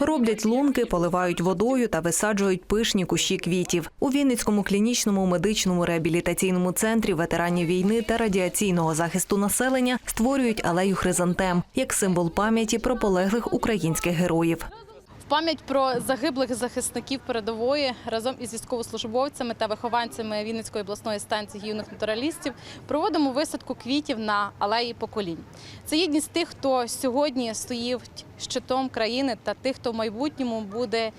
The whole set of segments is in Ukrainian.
Роблять лунки, поливають водою та висаджують пишні кущі квітів. У Вінницькому клінічному медичному реабілітаційному центрі ветеранів війни та радіаційного захисту населення створюють алею хризантем як символ пам'яті про полеглих українських героїв. Пам'ять про загиблих захисників передової разом із військовослужбовцями та вихованцями Вінницької обласної станції юних натуралістів проводимо висадку квітів на алеї поколінь. Це єдність тих, хто сьогодні стоїть щитом країни, та тих, хто в майбутньому буде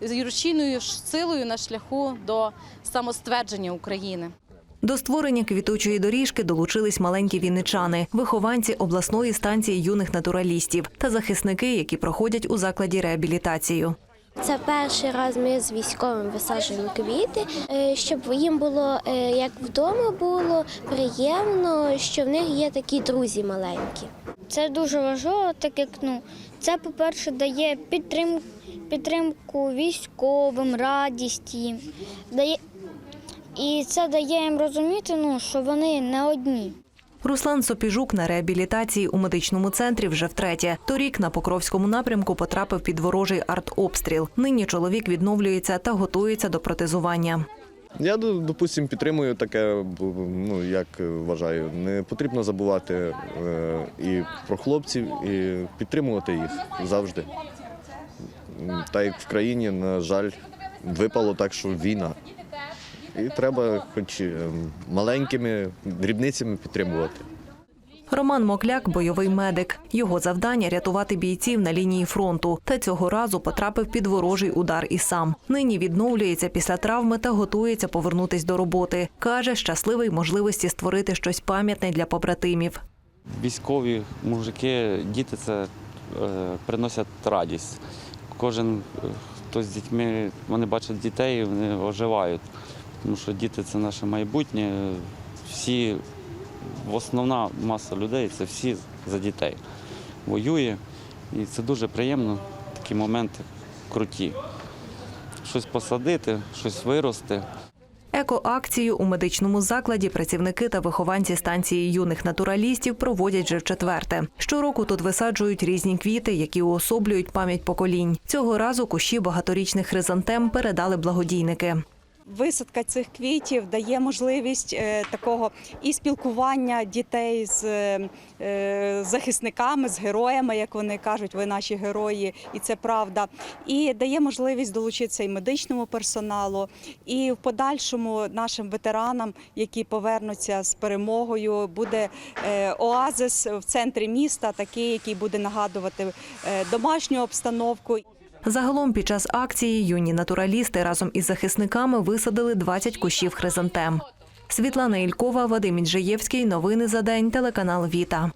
рушійною силою на шляху до самоствердження України. До створення квітучої доріжки долучились маленькі вінничани, вихованці обласної станції юних натуралістів та захисники, які проходять у закладі реабілітацію. Це перший раз ми з військовим висаджуємо квіти, е, щоб їм було е, як вдома було приємно, що в них є такі друзі маленькі. Це дуже важливо, так як ну це, по-перше, дає підтрим, підтримку військовим, радість їм. Дає, і це дає їм розуміти, ну, що вони не одні. Руслан Сопіжук на реабілітації у медичному центрі вже втретє. Торік на Покровському напрямку потрапив під ворожий артобстріл. Нині чоловік відновлюється та готується до протезування. Я, допустим, підтримую таке, ну як вважаю, не потрібно забувати е, і про хлопців, і підтримувати їх завжди. Та як в країні, на жаль, випало так, що війна. І треба хоч е, маленькими дрібницями підтримувати. Роман Мокляк бойовий медик. Його завдання рятувати бійців на лінії фронту. Та цього разу потрапив під ворожий удар і сам. Нині відновлюється після травми та готується повернутись до роботи. каже, щасливий можливості створити щось пам'ятне для побратимів. Військові мужики, діти це е, приносять радість. Кожен, е, хто з дітьми, вони бачать дітей, вони оживають. Тому що діти це наше майбутнє. Всі, основна маса людей це всі за дітей. Воює. І це дуже приємно, такі моменти круті. Щось посадити, щось вирости. Екоакцію у медичному закладі працівники та вихованці станції юних натуралістів проводять вже вчетверте. Щороку тут висаджують різні квіти, які уособлюють пам'ять поколінь. Цього разу кущі багаторічних хризантем передали благодійники. Висадка цих квітів дає можливість е, такого і спілкування дітей з е, захисниками, з героями, як вони кажуть, ви наші герої, і це правда. І дає можливість долучитися і медичному персоналу, і в подальшому нашим ветеранам, які повернуться з перемогою, буде е, оазис в центрі міста, такий, який буде нагадувати домашню обстановку. Загалом під час акції юні натуралісти разом із захисниками висадили 20 кущів хризантем. Світлана Ількова, Вадим Інжиєвський. Новини за день. Телеканал Віта.